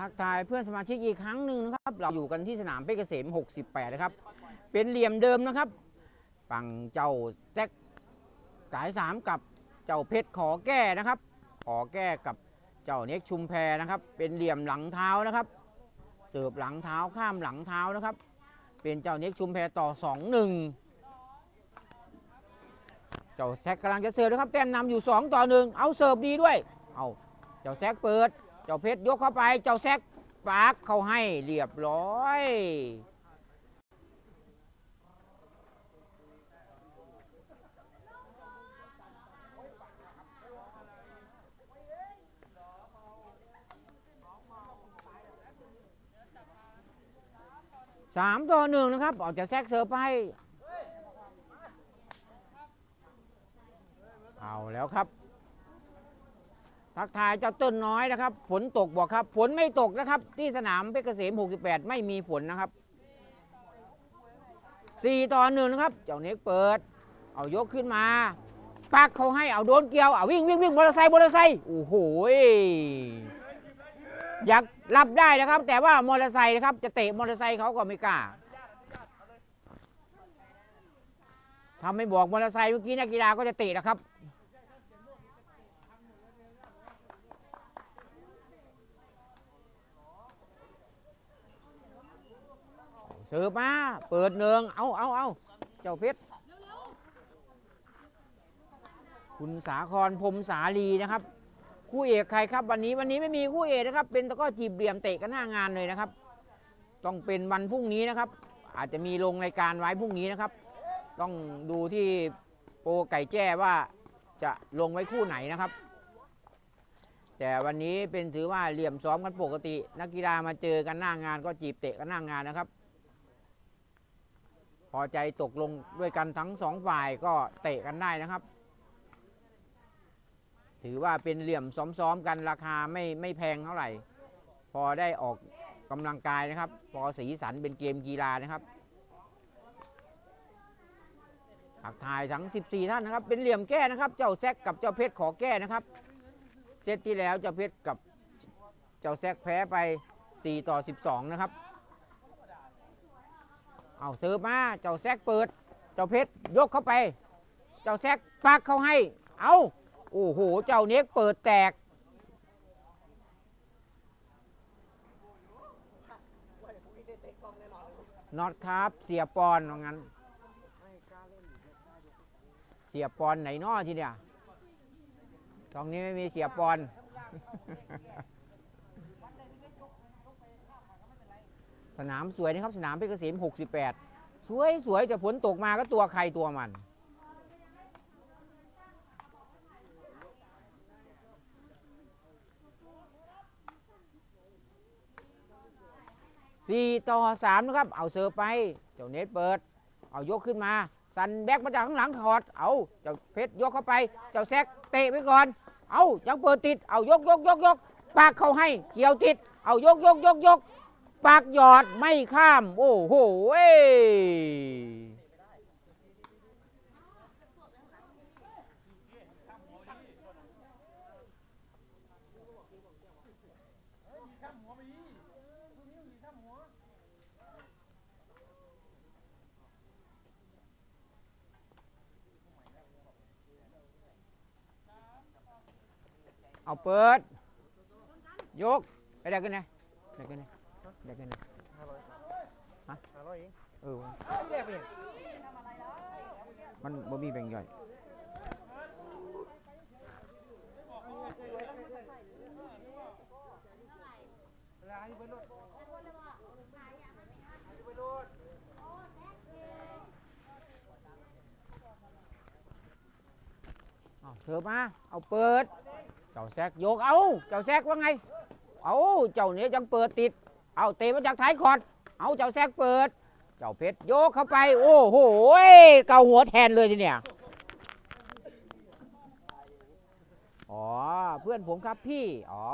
ทักทายเพื่อนสมาชิกอีกครั้งหนึ่งนะครับ เราอยู่กันที่สนามเพชรเกษม 68 นะครับ เป็นเหลี่ยมเดิมนะครับฝั่งเจ้าแจ็คสายสามกับเจ้าเพชรขอแก้นะครับ ขอแก้กับเจ้าเน็กชุมแพนะครับ เป็นเหลี่ยมหลังเท้านะครับเสิร์ฟหลังเท้าข้ามหลังเท้านะครับ เป็นเจ้าเน็กชุมแพต่อ 2-1 เจ้าแซกกำลังจะเสิร์ฟนะครับแต้มนำอยู่ 2 ต่อ 1 เอาเสิร์ฟดีด้วย เอาเจ้าแซกเปิด เจ้าเพชรยกเข้าไป เจ้าแซกปากเขาให้เรียบร้อย สามต่อหนึ่งนะครับ ออกจากแซกเสิร์ฟไป เอาแล้วครับ ทักทายเจ้าต้นน้อยนะครับ ฝนตกบอกครับ ฝนไม่ตกนะครับ ที่สนามเพชรเกษม 68 ไม่มีฝนนะครับ 4 ต่อหนึ่งนะครับ เจ้าเน็กเปิด เอายกขึ้นมา ปักเขาให้เอาโดนเกี่ยวเอาวิ่งวิ่งวิ่งมอเตอร์ไซค์มอเตอร์ไซค์โอ้โหอยากรับได้นะครับ แต่ว่ามอเตอร์ไซค์นะครับ จะเตะมอเตอร์ไซค์เขาก็ไม่กล้าถ้าไม่บอกมอเตอร์ไซค์เมื่อกี้นักกีฬาก็จะเตะนะครับ เสิร์ฟมา เปิดเนืองเอาเอาเอาเจ้าเพชรคุณสาครพรมสาลีนะครับ คู่เอกใครครับ วันนี้วันนี้ไม่มีคู่เอกนะครับ เป็นตะก้อจีบเหลี่ยมเตะกันหน้างานเลยนะครับ ต้องเป็นวันพรุ่งนี้นะครับ อาจจะมีลงรายการไว้พรุ่งนี้นะครับ ต้องดูที่โปรไก่แจ้ว่าจะลงไว้คู่ไหนนะครับ แต่วันนี้เป็นถือว่าเหลี่ยมซ้อมกันปกติ นักกีฬามาเจอกันหน้างานก็จีบเตะกันหน้างานนะครับ พอใจตกลงด้วยกันทั้งสองฝ่ายก็เตะกันได้นะครับ ถือว่าเป็นเหลี่ยมซ้อมๆกันราคาไม่ไม่แพงเท่าไหร่ พอได้ออกกำลังกายนะครับ พอสีสันเป็นเกมกีฬานะครับทักทายทั้ง 14 ท่านนะครับ เป็นเหลี่ยมแก้นะครับ เจ้าแซกกับเจ้าเพชรขอแก้นะครับ เซตที่แล้วเจ้าเพชรกับเจ้าแซกแพ้ไป 4 ต่อ 12 นะครับ เอาเสิร์ฟมา เจ้าแซกเปิด เจ้าเพชรยกเข้าไป เจ้าแซกปักเข้าให้ เอาโอ้โห เจ้าเน็กเปิดแตก น็อตครับเสียปอนว่างั้น เสียปอนไหนนอทีเดียตรงนี้ไม่มีเสียปอน สนามสวยนะครับสนามเพชรเกษม68 สวยสวยแต่ฝนตกมาก็ตัวใครตัวมัน สี่ต่อสามนะครับ เอาเสิร์ฟไป เจ้าเน็ตเปิด เอายกขึ้นมาสันแบกมาจากข้างหลังถอด เอาเจ้าเพชรยกเข้าไป เจ้าแซกเตะไปก่อน เอายังเปิดติด เอายกยกยกยกปากเข้าให้ เกี่ยวติด เอายกยกยกยก ปากหยอดไม่ข้าม โอ้โหเว้ยเอาเปิด ยกไปได้กันไงได้กันไง ได้กันไงห้าร้อยฮะห้าร้อยเองเออแรกไปเองมันบ่มีแบ่งย่อยลาให้เบิร์ดรถเอาเสิร์ฟมา เอาเปิด เจ้าแซกโยกเอา เจ้าแซกว่าไง เอา เจ้าเนี้ยยังเปิดติด เอาเตะมาจากท้ายคอร์ดเอาเจ้าแซกเปิด เจ้าเพชรโยกเข้าไป โอ้โหเกาหัวแทนเลยทีเนี่ย อ๋อ เพื่อนผมครับพี่ อ๋อ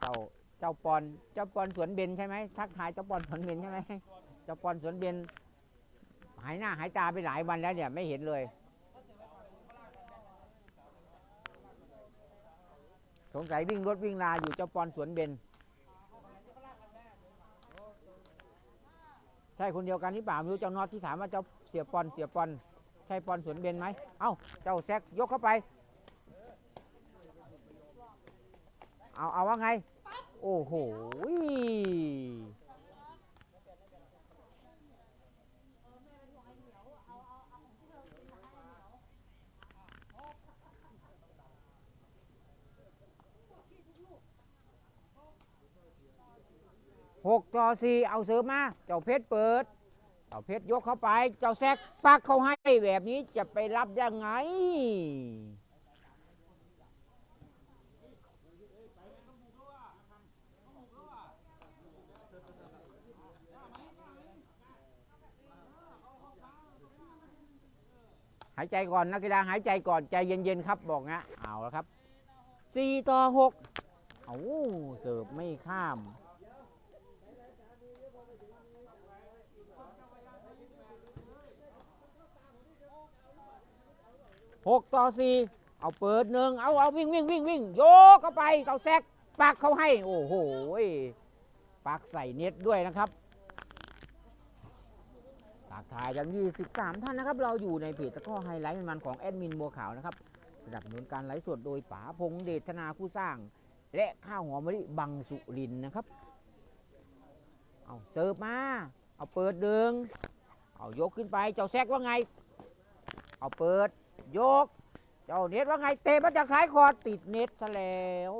เจ้าเจ้าปอน เจ้าปอนสวนเบนใช่ไหมทักทายเจ้าปอนสวนเบนใช่ไหมเจ้าปอนสวนเบนหายหน้าหายตาไปหลายวันแล้วเนี่ยไม่เห็นเลย สงสัยวิ่งรถวิ่งลาอยู่เจ้าปอนสวนเบน ใช่คนเดียวกันที่ป่าไม่รู้เจ้าน็อตที่ถามว่าเจ้าเสียปอนเสียปอนใช่ปอนสวนเบนไหมเอ้าเจ้าแซกยกเข้าไป เอาเอาว่าไง โอ้โห หกต่อสี่เอาเสริมมา เจ้าเพชรเปิด เจ้าเพชรยกเข้าไป เจ้าแซกปักเขาให้แบบนี้จะไปรับยังไง หายใจก่อนนักกีฬาหายใจก่อนใจเย็นๆครับบอกนะเอาแล้วครับสี่ต่อหกเอาเสิร์ฟไม่ข้าม หกต่อสี่เอาเปิดหนึ่งเอาเอาวิ่งวิ่งวิ่งวิ่งโยกเข้าไปเอาแซกปักเขาให้ โอ้โหปักใส่เน็ตด้วยนะครับตากถ่ายจาก23 ท่านนะครับ เราอยู่ในเพจตะก้อไฮไลท์มันของแอดมินบัวขาวนะครับสนับสนุนการไลฟ์สดโดยป๋าพงเดชนาผู้สร้าง และข้าวหอมมะลิบังสุรินนะครับ เอาเสิร์ฟมา เอาเปิดดึงเอายกขึ้นไปเจ้าแซกว่าไง เอาเปิด โยก เจ้าเน็ตว่าไงเตะมาจากท้ายคอติดเน็ตซะแล้ว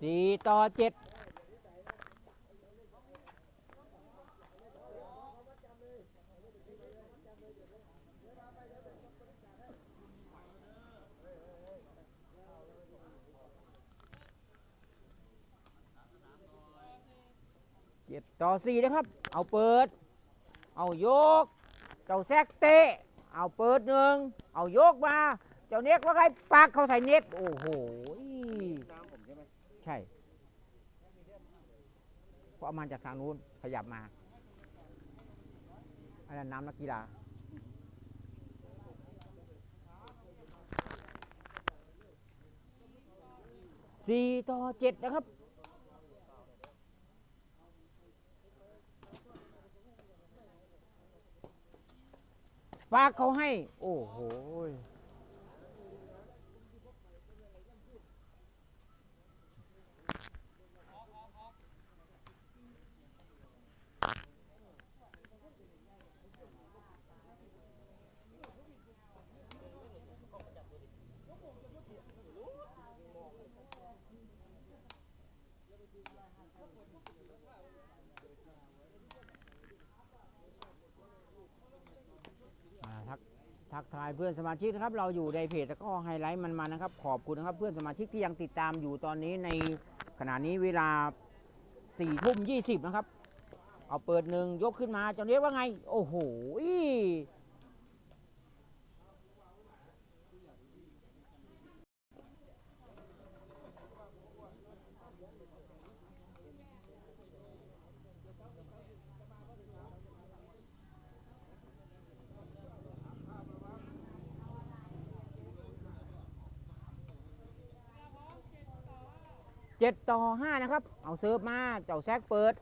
สี่ต่อเจ็ด เจ็ดต่อสี่นะครับ เอาเปิด เอายก เจ้าแซกเตะ เอาเปิดหนึ่ง เอายกมา เจ้าเน็ตว่าไงปากเขาใส่เน็ต โอ้โหใช่เพราะเอามาจากทางนู้นขยับมาอันนั้นน้ำนักกีฬาสี่ต่อเจ็ดนะครับ ฝาเขาให้ โอ้โห อ่าทัก ทักทายเพื่อนสมาชิกนะครับ เราอยู่ในเพจแล้วก็ไฮไลท์มันมานะครับ ขอบคุณนะครับ เพื่อนสมาชิกที่ยังติดตามอยู่ตอนนี้ในขณะนี้เวลาสี่ทุ่มยี่สิบนะครับ เอาเปิดหนึ่งยกขึ้นมาจะเรียกว่าไง โอ้โห เจ็ดต่อห้านะครับ เอาเซิร์ฟมา เจ้าแซกเปิด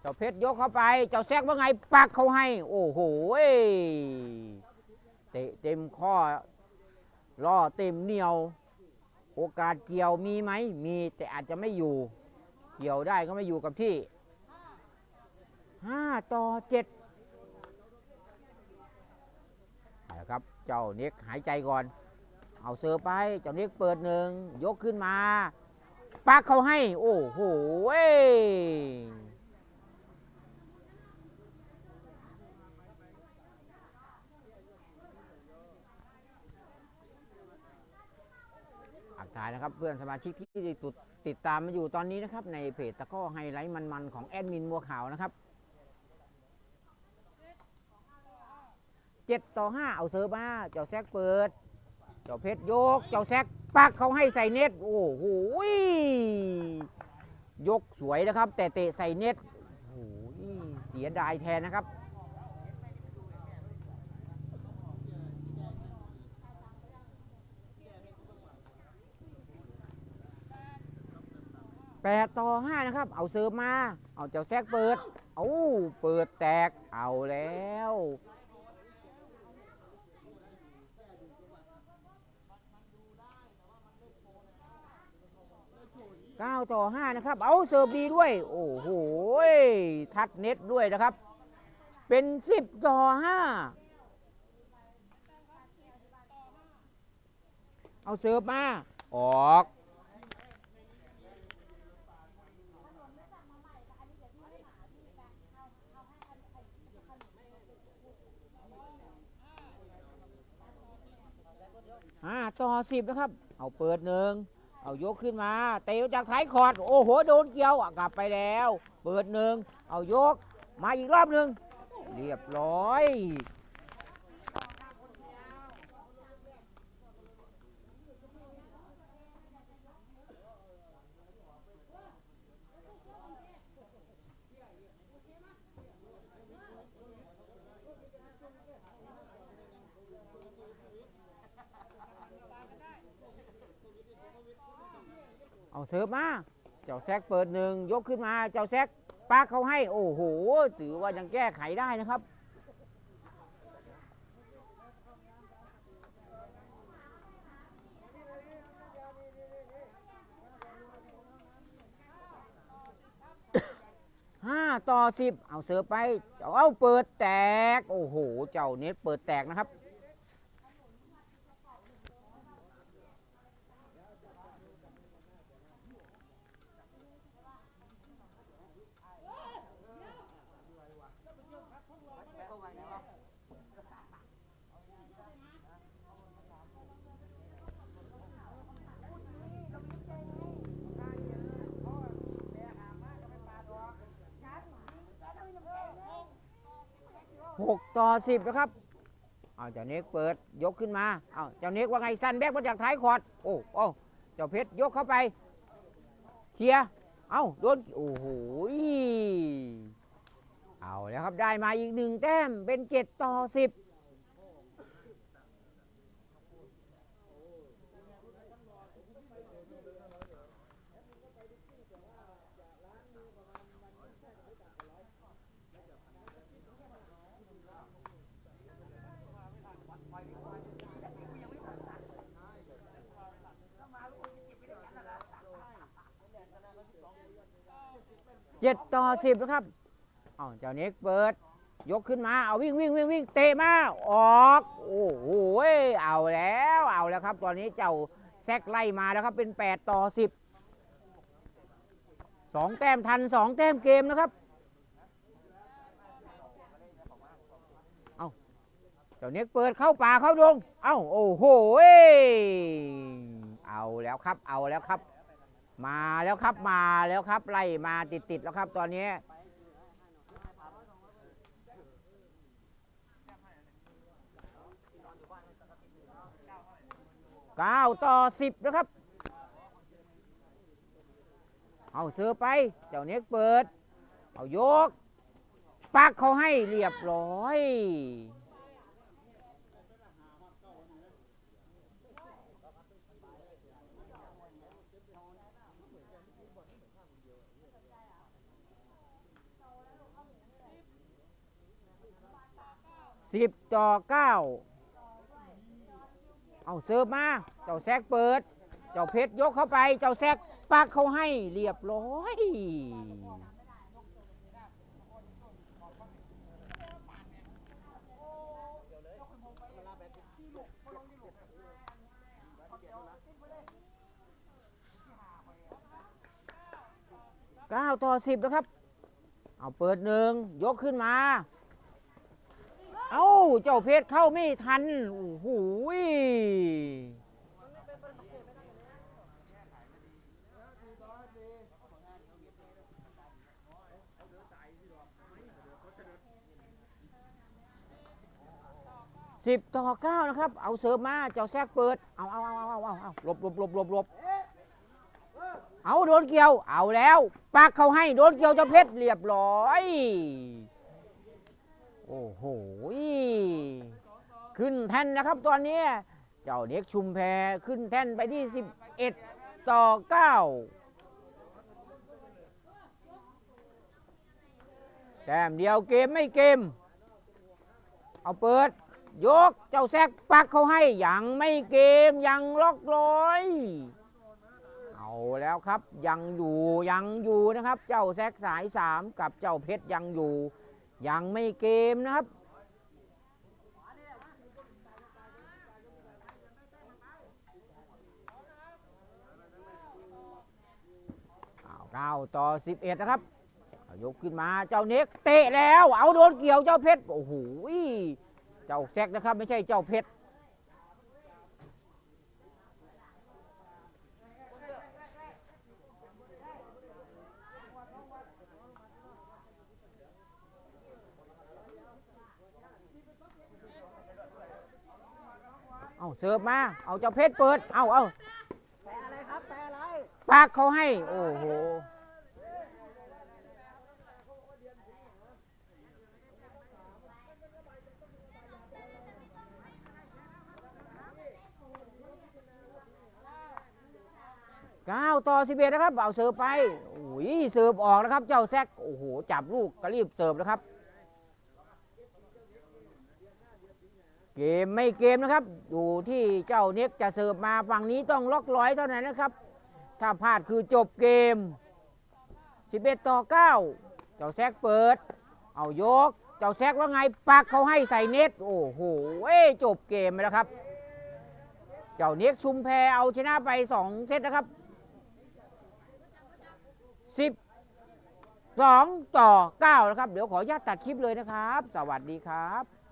เจ้าเพชรยกเข้าไป เจ้าแซกว่าไงปักเขาให้ โอ้โหเตะเต็มข้อล่อเต็มเหนียว โอกาสเกี่ยวมีไหม มีแต่อาจจะไม่อยู่ เกี่ยวได้ก็ไม่อยู่กับที่ห้าต่อเจ็ดเอาละครับ เจ้าเน็กหายใจก่อน เอาเซอร์ฟไป เจ้าเน็กเปิดหนึ่ง ยกขึ้นมา ปักเขาให้ โอ้โหเว้ยอักทายนะครับเพื่อนสมาชิกที่ติดติดตามมาอยู่ตอนนี้นะครับ ในเพจตะก้อไฮไลท์มันๆของแอดมินบัวขาวนะครับเจ็ดต่อห้าเอาเซอร์มาเจ้าแซกเปิด เจ้าเพชรยก เจ้าแซกปักเขาให้ใส่เน็ต โอ้โหยกสวยนะครับ แต่เตะใส่เน็ตโอ้โหเสียดายแทนนะครับแปดต่อห้านะครับ เอาเสิร์ฟมา เอาเจ้าแซกเปิดโอ้เปิดแตก เอาแล้ว เก้าต่อห้านะครับ เอาเสิร์ฟดีด้วย โอ้โห ทัดเน็ตด้วยนะครับ เป็นสิบต่อห้าเอาเสิร์ฟมา ออกห้าต่อสิบนะครับ เอาเปิดหนึ่ง เอายกขึ้นมา เตะจากท้ายคอร์ดโอ้โหโดนเกี่ยวกลับไปแล้ว เปิดหนึ่งเอายก มาอีกรอบหนึ่งเรียบร้อย เอาเสิร์ฟมา เจ้าแซกเปิดหนึ่งยกขึ้นมา เจ้าแซกปากเขาให้ โอ้โห ถือว่ายังแก้ไขได้นะครับ ห้าต่อสิบ เอาเสิร์ฟไปเอาเปิดแตก โอ้โห เจ้าเน็ตเปิดแตกนะครับ ต่อสิบนะครับเอาเจ้าเน็กเปิดยกขึ้นมาเอาเจ้าเน็กว่าไงสั้นแบกมาจากท้ายคอร์ดโอ้โอ้เจ้าเพชรยกเข้าไปเคลียเอาโดนโอ้โหเอาแล้วครับได้มาอีกหนึ่งแต้มเป็นเจ็ดต่อสิบ เจ็ดต่อสิบนะครับเอาเจ้าเน็กเปิด ยกขึ้นมาเอาวิ่งวิ่งวิ่งวิ่งเตะมาออก โอ้โหเอาแล้วเอาแล้วครับ ตอนนี้เจ้าแซกไล่มาแล้วครับเป็นแปดต่อสิบสองแต้มทันสองแต้มเกมนะครับเอาเจ้าเน็กเปิดเข้าป่าเข้าดง เอ้าโอ้โหเอาแล้วครับ เอาแล้วครับ มาแล้วครับมาแล้วครับไล่มาติดติดแล้วครับ ตอนนี้เก้าต่อสิบนะครับ เอาเสือไป เจ้าเน็กเปิด เอายก ปักเขาให้เรียบร้อย สิบต่อเก้าเอาเสิร์ฟมา เจ้าแซกเปิด เจ้าเพชรยกเข้าไป เจ้าแซกปักเขาให้เรียบร้อย เก้าต่อสิบนะครับ เอาเปิดหนึ่งยกขึ้นมา เอ้า เจ้าเพชรเข้าไม่ทัน โอ้โหสิบต่อเก้านะครับ เอาเสิร์ฟมา เจ้าแซกเปิด เอาเอาเอาเอาเอาเอาหลบหลบหลบหลบหลบเอาโดนเกี่ยว เอาแล้วปักเขาให้ โดนเกี่ยวเจ้าเพชรเรียบร้อย โอ้โห ขึ้นแท่นนะครับตอนนี้ เจ้าเด็กชุมแพขึ้นแท่นไปที่ 11 ต่อ 9 แต้มเดียวเกมไม่เกม เอาเปิด ยกเจ้าแซกปักเขาให้ยังไม่เกมยังล็อกลอยเอาแล้วครับยังอยู่ยังอยู่นะครับ เจ้าแซกสายสามกับเจ้าเพชรยังอยู่ ยังไม่เกมนะครับเก้าต่อสิบเอ็ดนะครับ ยกขึ้นมาเจ้าเน็กเตะแล้ว เอาโดนเกี่ยวเจ้าเพชร โอ้โห เจ้าแซกนะครับ ไม่ใช่เจ้าเพชร เอาเสิร์ฟมา เอาเจ้าเพชรเปิด เอาเอาแปลอะไรครับแปลอะไรปากเขาให้ โอ้โห เก้าต่อสิบเอ็ดนะครับ เอาเสิร์ฟไปโอ้ยเสิร์ฟออกนะครับ เจ้าแซกโอ้โห จับลูกก็รีบเสิร์ฟนะครับ เกมไม่เกมนะครับ อยู่ที่เจ้าเน็กจะเสิร์ฟมาฝั่งนี้ต้องล็อกร้อยเท่านั้นนะครับ ถ้าพลาดคือจบเกม 11 ต่อ 9 เจ้าแซกเปิด เอายก เจ้าแซกว่าไงปักเขาให้ใส่เน็ต โอ้โหเว้จบเกมไปแล้วครับ เจ้าเน็กชุมแพเอาชนะไป 2 เซตนะครับ 10 2 ต่อ 9 นะครับ เดี๋ยวขออนุญาตตัดคลิปเลยนะครับ สวัสดีครับ